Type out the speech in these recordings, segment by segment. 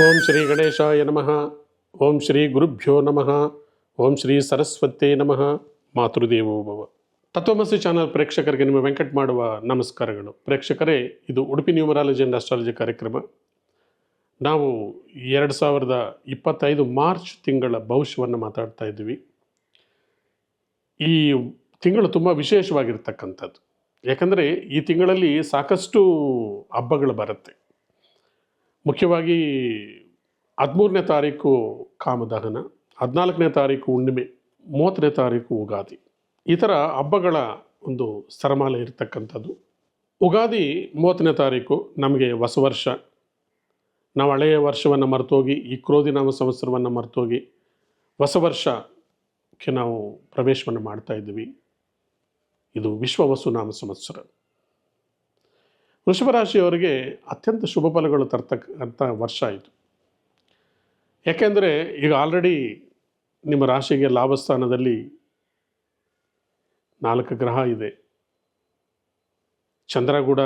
ಓಂ ಶ್ರೀ ಗಣೇಶಾಯ ನಮಃ. ಓಂ ಶ್ರೀ ಗುರುಭ್ಯೋ ನಮಃ. ಓಂ ಶ್ರೀ ಸರಸ್ವತೇ ನಮಃ. ಮಾತೃದೇವೋ ಭವ. ತತ್ವಮಸಿ ಚಾನಲ್ ಪ್ರೇಕ್ಷಕರಿಗೆ ನಿಮ್ಮ ವೆಂಕಟ್ ಮಾಡುವ ನಮಸ್ಕಾರಗಳು. ಪ್ರೇಕ್ಷಕರೇ, ಇದು ಉಡುಪಿ ನ್ಯೂಮರಾಲಜಿ ಅಂಡ್ ಅಸ್ಟ್ರಾಲಜಿ ಕಾರ್ಯಕ್ರಮ. ನಾವು ಎರಡು ಸಾವಿರದ ಇಪ್ಪತ್ತೈದು ಮಾರ್ಚ್ ತಿಂಗಳ ಭವಿಷ್ಯವನ್ನು ಮಾತಾಡ್ತಾ ಇದ್ವಿ ಈ ತಿಂಗಳು ತುಂಬ ವಿಶೇಷವಾಗಿರ್ತಕ್ಕಂಥದ್ದು. ಯಾಕಂದರೆ ಈ ತಿಂಗಳಲ್ಲಿ ಸಾಕಷ್ಟು ಹಬ್ಬಗಳು ಬರುತ್ತೆ. ಮುಖ್ಯವಾಗಿ ಹದಿಮೂರನೇ ತಾರೀಕು ಕಾಮದಹನ, ಹದಿನಾಲ್ಕನೇ ತಾರೀಕು ಹುಣ್ಣಿಮೆ, ಮೂವತ್ತನೇ ತಾರೀಕು ಉಗಾದಿ. ಈ ಥರ ಹಬ್ಬಗಳ ಒಂದು ಸರಮಾಲೆ ಇರತಕ್ಕಂಥದ್ದು. ಉಗಾದಿ ಮೂವತ್ತನೇ ತಾರೀಕು ನಮಗೆ ಹೊಸ ವರ್ಷ. ನಾವು ಹಳೆಯ ವರ್ಷವನ್ನು ಮರೆತೋಗಿ, ಈ ಕ್ರೋಧಿ ನಾಮ ಸಂವತ್ಸರವನ್ನು ಮರೆತೋಗಿ ಹೊಸ ವರ್ಷಕ್ಕೆ ನಾವು ಪ್ರವೇಶವನ್ನು ಮಾಡ್ತಾ ಇದ್ದೀವಿ. ಇದು ವಿಶ್ವ ವಸುನಾಮ ಸಂವತ್ಸರ. ವೃಷಭ ರಾಶಿಯವರಿಗೆ ಅತ್ಯಂತ ಶುಭ ಫಲಗಳು ತರ್ತಕ್ಕಂಥ ವರ್ಷ ಇದು ಯಾಕೆಂದರೆ ಈಗ ಆಲ್ರೆಡಿ ನಿಮ್ಮ ರಾಶಿಗೆ ಲಾಭಸ್ಥಾನದಲ್ಲಿ ನಾಲ್ಕು ಗ್ರಹ ಇದೆ. ಚಂದ್ರ ಕೂಡ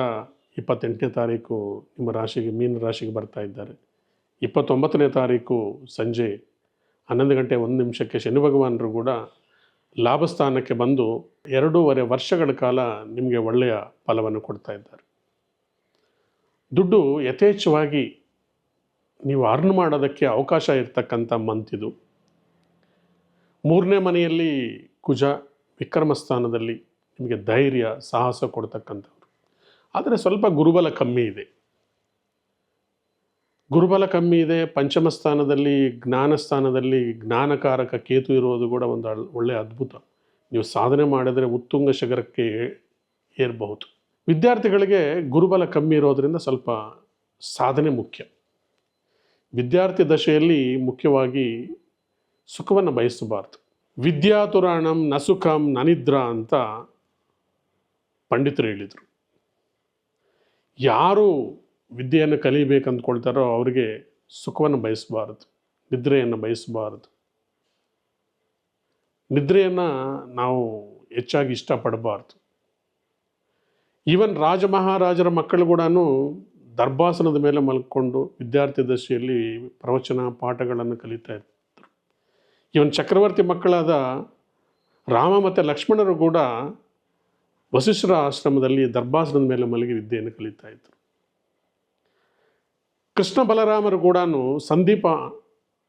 ಇಪ್ಪತ್ತೆಂಟನೇ ತಾರೀಕು ನಿಮ್ಮ ರಾಶಿಗೆ, ಮೀನ ರಾಶಿಗೆ ಬರ್ತಾ ಇದ್ದಾರೆ. ಇಪ್ಪತ್ತೊಂಬತ್ತನೇ ತಾರೀಕು ಸಂಜೆ ಹನ್ನೊಂದು ಗಂಟೆ ಒಂದು ನಿಮಿಷಕ್ಕೆ ಶನಿ ಭಗವಾನರು ಕೂಡ ಲಾಭಸ್ಥಾನಕ್ಕೆ ಬಂದು ಎರಡೂವರೆ ವರ್ಷಗಳ ಕಾಲ ನಿಮಗೆ ಒಳ್ಳೆಯ ಫಲವನ್ನು ಕೊಡ್ತಾ ಇದ್ದಾರೆ. ದುಡ್ಡು ಯಥೇಚ್ಛವಾಗಿ ನೀವು ಅರ್ನ್ ಮಾಡೋದಕ್ಕೆ ಅವಕಾಶ ಇರ್ತಕ್ಕಂಥ ಮಂತ್ ಇದು. ಮೂರನೇ ಮನೆಯಲ್ಲಿ ಕುಜ ವಿಕ್ರಮ ಸ್ಥಾನದಲ್ಲಿ ನಿಮಗೆ ಧೈರ್ಯ, ಸಾಹಸ ಕೊಡ್ತಕ್ಕಂಥವ್ರು. ಆದರೆ ಸ್ವಲ್ಪ ಗುರುಬಲ ಕಮ್ಮಿ ಇದೆ. ಗುರುಬಲ ಕಮ್ಮಿ ಇದೆ ಪಂಚಮ ಸ್ಥಾನದಲ್ಲಿ ಜ್ಞಾನ ಸ್ಥಾನದಲ್ಲಿ ಜ್ಞಾನಕಾರಕ ಕೇತು ಇರೋದು ಕೂಡ ಒಂದು ಒಳ್ಳೆಯ ಅದ್ಭುತ. ನೀವು ಸಾಧನೆ ಮಾಡಿದರೆ ಉತ್ತುಂಗ ಏರ್ಬಹುದು ಏರಬಹುದು. ವಿದ್ಯಾರ್ಥಿಗಳಿಗೆ ಗುರುಬಲ ಕಮ್ಮಿ ಇರೋದರಿಂದ ಸ್ವಲ್ಪ ಸಾಧನೆ ಮುಖ್ಯ. ವಿದ್ಯಾರ್ಥಿ ದಶೆಯಲ್ಲಿ ಮುಖ್ಯವಾಗಿ ಸುಖವನ್ನು ಬಯಸಬಾರ್ದು. ವಿದ್ಯಾತುರಾಣಂ ನಸುಖಂ ನನಿದ್ರ ಅಂತ ಪಂಡಿತರು ಹೇಳಿದರು. ಯಾರು ವಿದ್ಯೆಯನ್ನು ಕಲಿಬೇಕು ಅಂದ್ಕೊಳ್ತಾರೋ ಅವರಿಗೆ ಸುಖವನ್ನು ಬಯಸಬಾರದು, ನಿದ್ರೆಯನ್ನು ಬಯಸಬಾರದು. ನಿದ್ರೆಯನ್ನು ನಾವು ಹೆಚ್ಚಾಗಿ ಇಷ್ಟಪಡಬಾರ್ದು. ಈವನ್ ರಾಜ ಮಹಾರಾಜರ ಮಕ್ಕಳು ಕೂಡ ದರ್ಭಾಸನದ ಮೇಲೆ ಮಲ್ಕೊಂಡು ವಿದ್ಯಾರ್ಥಿ ದಶೆಯಲ್ಲಿ ಪ್ರವಚನ ಪಾಠಗಳನ್ನು ಕಲಿತಾ ಇದ್ದರು. ಈವನ್ ಚಕ್ರವರ್ತಿ ಮಕ್ಕಳಾದ ರಾಮ ಮತ್ತು ಲಕ್ಷ್ಮಣರು ಕೂಡ ವಸಿಷ್ಠರ ಆಶ್ರಮದಲ್ಲಿ ದರ್ಭಾಸನದ ಮೇಲೆ ಮಲಗಿ ವಿದ್ಯೆಯನ್ನು ಕಲಿತಾ ಇದ್ದರು. ಕೃಷ್ಣ ಬಲರಾಮರು ಕೂಡ ಸಂದೀಪ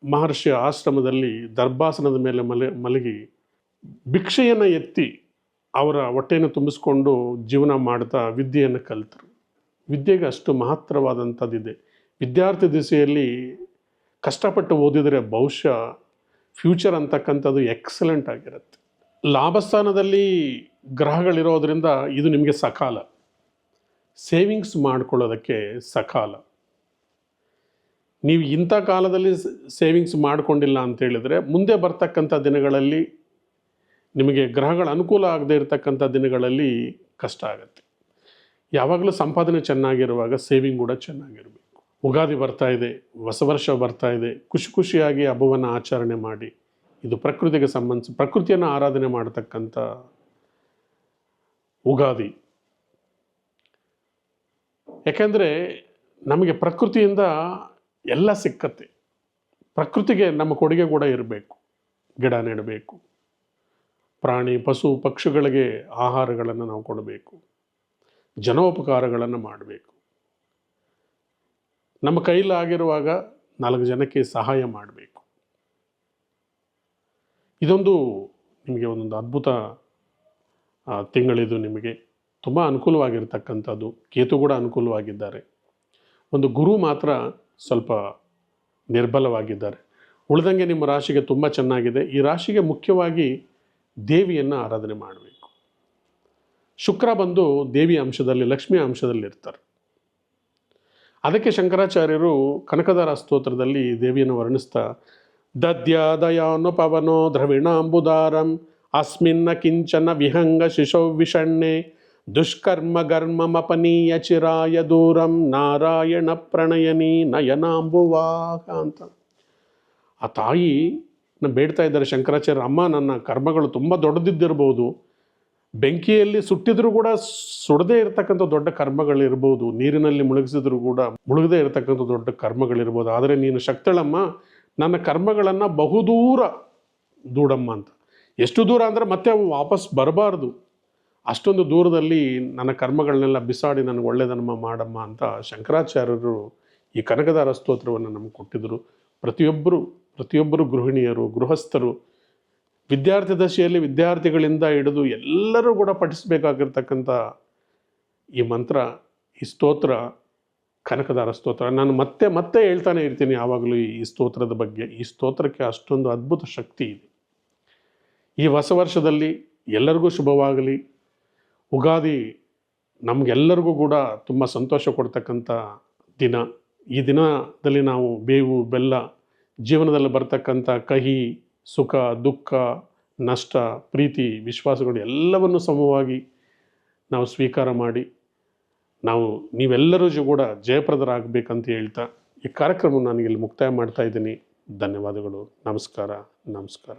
ಮಹರ್ಷಿಯ ಆಶ್ರಮದಲ್ಲಿ ದರ್ಭಾಸನದ ಮಲೆ ಮಲಗಿ ಭಿಕ್ಷೆಯನ್ನು ಎತ್ತಿ ಅವರ ಹೊಟ್ಟೆಯನ್ನು ತುಂಬಿಸ್ಕೊಂಡು ಜೀವನ ಮಾಡ್ತಾ ವಿದ್ಯೆಯನ್ನು ಕಲಿತರು. ವಿದ್ಯೆಗೆ ಅಷ್ಟು ಮಹತ್ತರವಾದಂಥದ್ದಿದೆ. ವಿದ್ಯಾರ್ಥಿ ದಿಸೆಯಲ್ಲಿ ಕಷ್ಟಪಟ್ಟು ಓದಿದರೆ ಬಹುಶಃ ಫ್ಯೂಚರ್ ಅಂತಕ್ಕಂಥದ್ದು ಎಕ್ಸಲೆಂಟ್ ಆಗಿರುತ್ತೆ. ಲಾಭಸ್ಥಾನದಲ್ಲಿ ಗ್ರಹಗಳಿರೋದ್ರಿಂದ ಇದು ನಿಮಗೆ ಸಕಾಲ. ಸೇವಿಂಗ್ಸ್ ಮಾಡ್ಕೊಳ್ಳೋದಕ್ಕೆ ಸಕಾಲ. ನೀವು ಇಂಥ ಕಾಲದಲ್ಲಿ ಸೇವಿಂಗ್ಸ್ ಮಾಡಿಕೊಂಡಿಲ್ಲ ಅಂತ ಹೇಳಿದರೆ ಮುಂದೆ ಬರ್ತಕ್ಕಂಥ ದಿನಗಳಲ್ಲಿ ನಿಮಗೆ ಗ್ರಹಗಳ ಅನುಕೂಲ ಆಗದೆ ಇರತಕ್ಕಂಥ ದಿನಗಳಲ್ಲಿ ಕಷ್ಟ ಆಗುತ್ತೆ. ಯಾವಾಗಲೂ ಸಂಪಾದನೆ ಚೆನ್ನಾಗಿರುವಾಗ ಸೇವಿಂಗ್ ಕೂಡ ಚೆನ್ನಾಗಿರಬೇಕು. ಉಗಾದಿ ಬರ್ತಾ ಇದೆ, ಹೊಸ ವರ್ಷ ಬರ್ತಾ ಇದೆ, ಖುಷಿ ಖುಷಿಯಾಗಿ ಹಬ್ಬವನ್ನು ಆಚರಣೆ ಮಾಡಿ. ಇದು ಪ್ರಕೃತಿಗೆ ಸಂಬಂಧಿಸಿ ಪ್ರಕೃತಿಯನ್ನು ಆರಾಧನೆ ಮಾಡತಕ್ಕಂಥ ಉಗಾದಿ. ಯಾಕೆಂದರೆ ನಮಗೆ ಪ್ರಕೃತಿಯಿಂದ ಎಲ್ಲ ಸಿಕ್ಕತ್ತೆ. ಪ್ರಕೃತಿಗೆ ನಮ್ಮ ಕೊಡುಗೆ ಕೂಡ ಇರಬೇಕು. ಗಿಡ ನೆಡಬೇಕು. ಪ್ರಾಣಿ, ಪಶು, ಪಕ್ಷಿಗಳಿಗೆ ಆಹಾರಗಳನ್ನು ನಾವು ಕೊಡಬೇಕು. ಜನೋಪಕಾರಗಳನ್ನು ಮಾಡಬೇಕು. ನಮ್ಮ ಕೈಲಾಗಿರುವಾಗ ನಾಲ್ಕು ಜನಕ್ಕೆ ಸಹಾಯ ಮಾಡಬೇಕು. ಇದೊಂದು ನಿಮಗೆ ಒಂದೊಂದು ಅದ್ಭುತ ತಿಂಗಳಿದು ನಿಮಗೆ ತುಂಬ ಅನುಕೂಲವಾಗಿರ್ತಕ್ಕಂಥದ್ದು. ಕೇತು ಕೂಡ ಅನುಕೂಲವಾಗಿದ್ದಾರೆ. ಒಂದು ಗುರು ಮಾತ್ರ ಸ್ವಲ್ಪ ನಿರ್ಬಲವಾಗಿದ್ದಾರೆ. ಉಳಿದಂಗೆ ನಿಮ್ಮ ರಾಶಿಗೆ ತುಂಬ ಚೆನ್ನಾಗಿದೆ. ಈ ರಾಶಿಗೆ ಮುಖ್ಯವಾಗಿ ದೇವಿಯನ್ನು ಆರಾಧನೆ ಮಾಡಬೇಕು. ಶುಕ್ರ ಬಂದು ದೇವಿ ಅಂಶದಲ್ಲಿ, ಲಕ್ಷ್ಮಿ ಅಂಶದಲ್ಲಿ ಇರ್ತಾರೆ. ಅದಕ್ಕೆ ಶಂಕರಾಚಾರ್ಯರು ಕನಕದಾರ ಸ್ತೋತ್ರದಲ್ಲಿ ದೇವಿಯನ್ನು ವರ್ಣಿಸ್ತಾ ದದ್ಯಾದಯಾನು ಪವನೋ ದ್ರವಿಣಾಂಬುದಾರಂ ಅಸ್ಮಿನ್ನ ಕಿಂಚನ ವಿಹಂಗ ಶಿಶೋ ವಿಷಣ್ಣೆ ದುಷ್ಕರ್ಮ ಗರ್ಮಮಪನೀಯ ಚಿರಾಯ ದೂರಂ, ನಾರಾಯಣ ಪ್ರಣಯನಿ ನಯನಾಂಬುವಾಹ ಅಂತ. ಆ ತಾಯಿ ಬೇಡ್ತಾ ಇದ್ದಾರೆ ಶಂಕರಾಚಾರ್ಯ, ಅಮ್ಮ ನನ್ನ ಕರ್ಮಗಳು ತುಂಬ ದೊಡ್ಡದಿದ್ದಿರ್ಬೋದು. ಬೆಂಕಿಯಲ್ಲಿ ಸುಟ್ಟಿದ್ರೂ ಕೂಡ ಸುಡದೇ ಇರತಕ್ಕಂಥ ದೊಡ್ಡ ಕರ್ಮಗಳಿರ್ಬೋದು. ನೀರಿನಲ್ಲಿ ಮುಳುಗಿಸಿದ್ರೂ ಕೂಡ ಮುಳುಗದೇ ಇರತಕ್ಕಂಥ ದೊಡ್ಡ ಕರ್ಮಗಳಿರ್ಬೋದು. ಆದರೆ ನೀನು ಶಕ್ತಳಮ್ಮ, ನನ್ನ ಕರ್ಮಗಳನ್ನು ಬಹುದೂರ ದೂಡಮ್ಮ ಅಂತ. ಎಷ್ಟು ದೂರ ಅಂದರೆ ಮತ್ತೆ ಅವು ವಾಪಸ್ ಬರಬಾರ್ದು. ಅಷ್ಟೊಂದು ದೂರದಲ್ಲಿ ನನ್ನ ಕರ್ಮಗಳನ್ನೆಲ್ಲ ಬಿಸಾಡಿ ನನಗೆ ಒಳ್ಳೆಯದನ್ನು ಮಾಡಮ್ಮ ಅಂತ ಶಂಕರಾಚಾರ್ಯರು ಈ ಕನಕದಾರ ಸ್ತೋತ್ರವನ್ನು ನಮಗೆ ಕೊಟ್ಟಿದ್ದರು ಪ್ರತಿಯೊಬ್ಬರು ಪ್ರತಿಯೊಬ್ಬರು ಗೃಹಿಣಿಯರು, ಗೃಹಸ್ಥರು, ವಿದ್ಯಾರ್ಥಿ ದಶೆಯಲ್ಲಿ ವಿದ್ಯಾರ್ಥಿಗಳಿಂದ ಹಿಡಿದು ಎಲ್ಲರೂ ಕೂಡ ಪಠಿಸಬೇಕಾಗಿರ್ತಕ್ಕಂಥ ಈ ಮಂತ್ರ, ಈ ಸ್ತೋತ್ರ, ಕನಕದಾರ ಸ್ತೋತ್ರ. ನಾನು ಮತ್ತೆ ಮತ್ತೆ ಹೇಳ್ತಾನೆ ಇರ್ತೀನಿ ಯಾವಾಗಲೂ ಈ ಸ್ತೋತ್ರದ ಬಗ್ಗೆ. ಈ ಸ್ತೋತ್ರಕ್ಕೆ ಅಷ್ಟೊಂದು ಅದ್ಭುತ ಶಕ್ತಿ ಇದೆ. ಈ ಹೊಸ ವರ್ಷದಲ್ಲಿ ಎಲ್ಲರಿಗೂ ಶುಭವಾಗಲಿ. ಉಗಾದಿ ನಮಗೆಲ್ಲರಿಗೂ ಕೂಡ ತುಂಬ ಸಂತೋಷ ಕೊಡ್ತಕ್ಕಂಥ ದಿನ. ಈ ದಿನದಲ್ಲಿ ನಾವು ಬೇವು, ಬೆಲ್ಲ ಜೀವನದಲ್ಲಿ ಬರ್ತಕ್ಕಂಥ ಕಹಿ, ಸುಖ, ದುಃಖ, ನಷ್ಟ, ಪ್ರೀತಿ, ವಿಶ್ವಾಸಗಳು ಎಲ್ಲವನ್ನು ಸಮವಾಗಿ ನಾವು ಸ್ವೀಕಾರ ಮಾಡಿ ನಾವು ನೀವೆಲ್ಲರೂ ಕೂಡ ಜಯಪ್ರದರಾಗಬೇಕಂತ ಹೇಳ್ತಾ ಈ ಕಾರ್ಯಕ್ರಮವನ್ನು ನನಗೆ ಇಲ್ಲಿ ಮುಕ್ತಾಯ ಮಾಡ್ತಾ ಇದ್ದೀನಿ. ಧನ್ಯವಾದಗಳು. ನಮಸ್ಕಾರ. ನಮಸ್ಕಾರ.